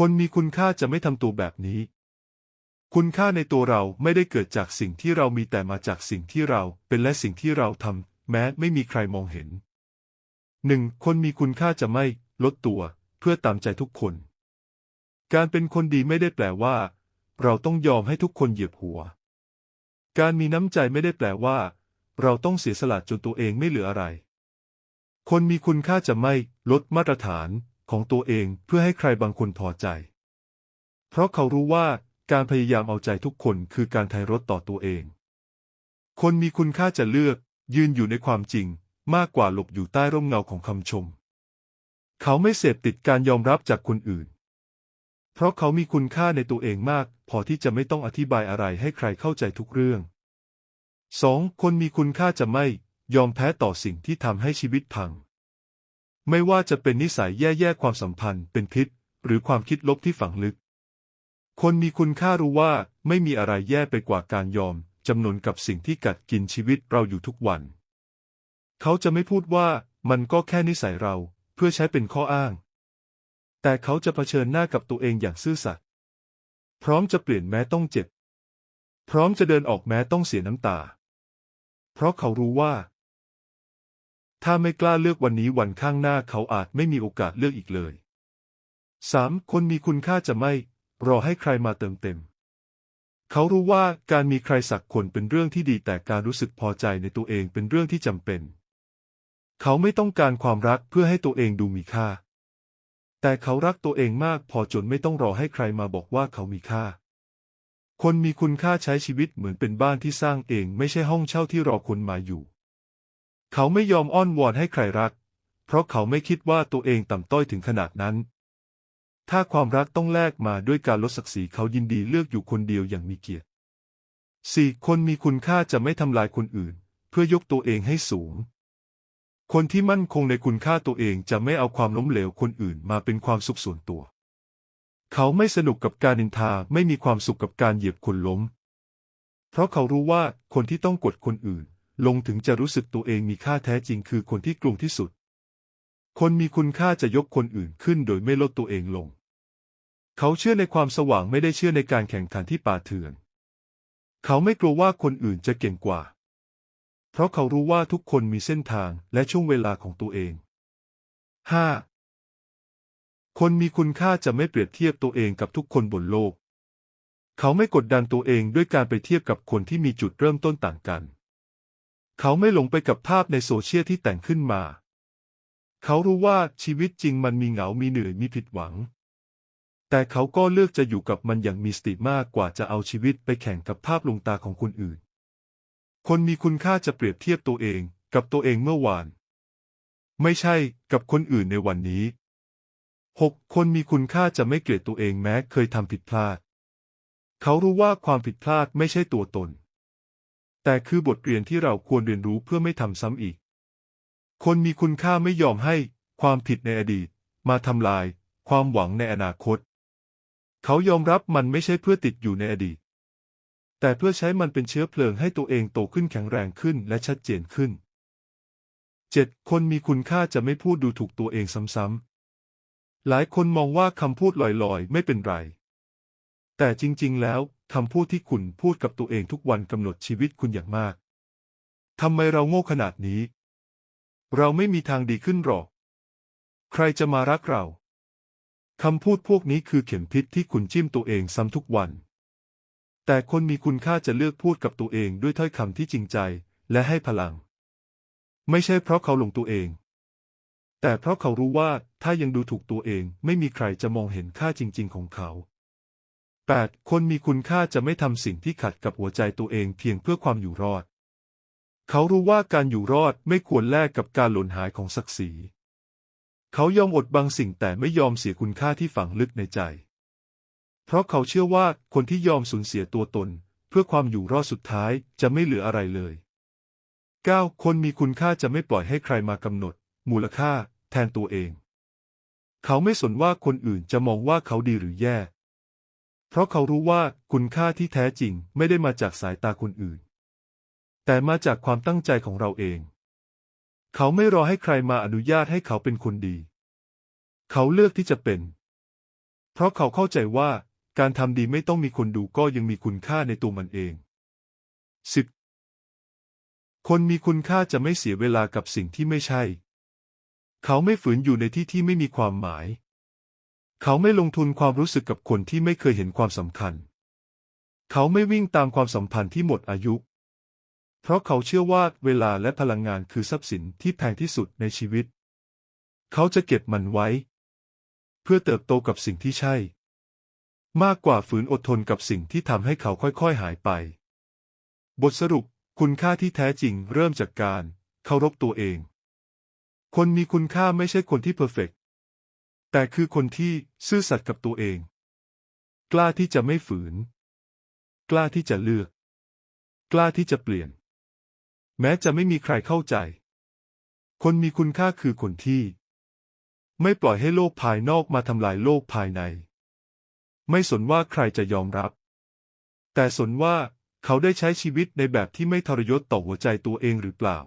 คนมีคุณค่าจะไม่ทำตัวแบบนี้ คุณค่าในตัวเราไม่ได้เกิดจากสิ่งที่เรามีแต่มาจากสิ่งที่เราเป็นและสิ่งที่เราทำแม้ไม่มีใครมองเห็นหนึ่งคนมีคุณค่าจะไม่ลดตัวเพื่อตามใจทุกคน การเป็นคนดีไม่ได้แปลว่า เราต้องยอมให้ทุกคนเหยียบหัว การมีน้ำใจไม่ได้แปลว่า เราต้องเสียสละจนตัวเองไม่เหลืออะไร คนมีคุณค่าจะไม่ลดมาตรฐาน ของตัวเองเพื่อให้ใครบางคนพอใจ เพราะเขารู้ว่าการพยายามเอาใจทุกคนคือการไทยรถต่อตัวเอง คนมีคุณค่าจะเลือกยืนอยู่ในความจริงมากกว่าหลบอยู่ใต้ร่มเงาของคำชม เขาไม่เสพติดการยอมรับจากคนอื่น เพราะเขามีคุณค่าในตัวเองมาก พอที่จะไม่ต้องอธิบายอะไรให้ใครเข้าใจทุกเรื่อง 2. คนมีคุณค่าจะไม่ยอมแพ้ต่อสิ่งที่ทำให้ชีวิตพัง ไม่ว่าจะเป็นนิสัยแย่ๆความสัมพันธ์ เป็นพิษ หรือความคิดลบที่ฝังลึก คนมีคุณค่ารู้ว่าไม่มีอะไรแย่ไปกว่าการยอมจำนนกับสิ่งที่กัดกินชีวิตเราอยู่ทุกวัน เขาจะไม่พูดว่ามันก็แค่นิสัยเราเพื่อใช้เป็นข้ออ้าง แต่เขาจะเผชิญหน้ากับตัวเองอย่างซื่อสัตย์พร้อมจะเปลี่ยนแม้ต้องเจ็บ พร้อมจะเดินออกแม้ต้องเสียน้ำตา เพราะเขารู้ว่า ถ้าไม่กล้าเลือกวันนี้วันข้างหน้าเขาอาจไม่มีโอกาสเลือกอีกเลย 3. คนมีคุณค่าจะไม่ รอให้ใครมาเติมเต็ม เขารู้ว่าการมีใครสักคนเป็นเรื่องที่ดีแต่การรู้สึกพอใจในตัวเองเป็นเรื่องที่จำเป็น เขาไม่ต้องการความรักเพื่อให้ตัวเองดูมีค่า แต่เขารักตัวเองมากพอจนไม่ต้องรอให้ใครมาบอกว่าเขามีค่า คนมีคุณค่าใช้ชีวิตเหมือนเป็นบ้านที่สร้างเองไม่ใช่ห้องเช่าที่รอคนมาอยู่ เขาไม่ยอมอ้อนวอนให้ใครรัก เพราะเขาไม่คิดว่าตัวเองต่ำต้อยถึงขนาดนั้น ถ้าความรักต้องแลกมาด้วยการลดศักดิ์ศรีเขายินดีเลือกอยู่คนเดียวอย่างมีเกียรติ 4. คนมีคุณค่าจะไม่ทำลายคนอื่น เพื่อยกตัวเองให้สูง คนที่มั่นคงในคุณค่าตัวเองจะไม่เอาความล้มเหลวคนอื่นมาเป็นความสุขส่วนตัว เขาไม่สนุกกับการนินทาไม่มีความสุขกับการเหยียบคนล้ม เพราะเขารู้ว่าคนที่ต้องกดคนอื่น ลงถึงจะรู้สึกตัวเองมีค่าแท้จริงคือคนที่กลุ่มที่สุด คนมีคุณค่าจะยกคนอื่นขึ้นโดยไม่ลดตัวเองลง เขาเชื่อในความสว่างไม่ได้เชื่อในการแข่งขันที่ป่าเถื่อน เขาไม่กลัวว่าคนอื่นจะเก่งกว่า เพราะเขารู้ว่าทุกคนมีเส้นทางและช่วงเวลาของตัวเอง 5. คนมีคุณค่าจะไม่เปรียบเทียบตัวเองกับทุกคนบนโลก เขาไม่กดดันตัวเองด้วยการไปเทียบกับคนที่มีจุดเริ่มต้นต่างกัน เขาไม่หลงไปกับภาพในโซเชียลที่แต่งขึ้นมา เขารู้ว่าชีวิตจริงมันมีเหงา มีเหนื่อย มีผิดหวัง แต่เขาก็เลือกจะอยู่กับมันอย่างมีสติมากกว่าจะเอาชีวิตไปแข่งกับภาพลวงตาของคนอื่น คนมีคุณค่าจะเปรียบเทียบตัวเองกับตัวเองเมื่อวาน ไม่ใช่กับคนอื่นในวันนี้ 6. คนมีคุณค่าจะไม่เกลียดตัวเองแม้เคยทำผิดพลาด เขารู้ว่าความผิดพลาดไม่ใช่ตัวตน แต่คือบทเรียนที่เราควรเรียนรู้เพื่อไม่ทำซ้ำอีก คนมีคุณค่าไม่ยอมให้ความผิดในอดีต มาทำลาย ความหวังในอนาคต เขายอมรับมันไม่ใช่เพื่อติดอยู่ในอดีต แต่เพื่อใช้มันเป็นเชื้อเพลิงให้ตัวเองโตขึ้นแข็งแรงขึ้นและชัดเจนขึ้น 7. คนมีคุณค่าจะไม่พูดดูถูกตัวเองซ้ำๆ หลายคนมองว่าคำพูดลอยๆ ไม่เป็นไร แต่จริงๆ แล้ว คำพูดที่คุณพูดกับตัวเองทุกวันกำหนดชีวิตคุณอย่างมาก ทำไมเราโง่ขนาดนี้ เราไม่มีทางดีขึ้นหรอก ใครจะมารักเรา คำพูดพวกนี้คือเข็มพิษที่คุณจิ้มตัวเองซ้ำทุกวัน แต่คนมีคุณค่าจะเลือกพูดกับตัวเองด้วยถ้อยคำที่จริงใจและให้พลัง ไม่ใช่เพราะเขาหลงตัวเอง แต่เพราะเขารู้ว่าถ้ายังดูถูกตัวเองไม่มีใครจะมองเห็นค่าจริง ๆ ของเขา 8. คนมีคุณค่าจะไม่ทำสิ่งที่ขัดกับหัวใจตัวเองเพียงเพื่อความอยู่รอด เขารู้ว่าการอยู่รอดไม่ควรแลกกับการหล่นหายของศักดิ์ศรี เขายอมอดบางสิ่งแต่ไม่ยอมเสียคุณค่าที่ฝังลึกในใจ เพราะเขาเชื่อว่าคนที่ยอมสูญเสียตัวตน เพื่อความอยู่รอดสุดท้ายจะไม่เหลืออะไรเลย 9. คนมีคุณค่าจะไม่ปล่อยให้ใครมากำหนด มูลค่า แทนตัวเอง เขาไม่สนว่าคนอื่นจะมองว่าเขาดีหรือแย่ ราะเขารู้ว่าคุณค่าที่แท้จริงไม่ได้มาจากสายตาคนอื่น แต่มาจากความตั้งใจของเราเอง เขาไม่รอให้ใครมาอนุญาตให้เขาเป็นคนดี เขาเลือกที่จะเป็น เพราะเขาเข้าใจว่าการทำดีไม่ต้องมีคนดูก็ยังมีคุณค่าในตัวมันเอง 10. คนมีคุณค่าจะไม่เสียเวลากับสิ่งที่ไม่ใช่ เขาไม่ฝืนอยู่ในที่ที่ไม่มีความหมาย เขาไม่ลงทุนความรู้สึกกับคนที่ไม่เคยเห็นความสำคัญ เขาไม่วิ่งตามความสัมพันธ์ที่หมดอายุ เพราะเขาเชื่อว่าเวลาและพลังงานคือทรัพย์สินที่แพงที่สุดในชีวิต เขาจะเก็บมันไว้ เพื่อเติบโตกับสิ่งที่ใช่ มากกว่าฝืนอดทนกับสิ่งที่ทำให้เขาค่อยๆหายไป บทสรุป คุณค่าที่แท้จริงเริ่มจากการเคารพตัวเอง คนมีคุณค่าไม่ใช่คนที่เพอร์เฟกต์ แต่คือคนที่ซื่อสัตย์กับตัวเอง กล้าที่จะไม่ฝืน กล้าที่จะเลือก กล้าที่จะเปลี่ยน แม้จะไม่มีใครเข้าใจ คนมีคุณค่าคือคนที่ ไม่ปล่อยให้โลกภายนอกมาทำลายโลกภายใน ไม่สนว่าใครจะยอมรับ แต่สนว่าเขาได้ใช้ชีวิตในแบบที่ไม่ทรยศต่อหัวใจตัวเองหรือเปล่า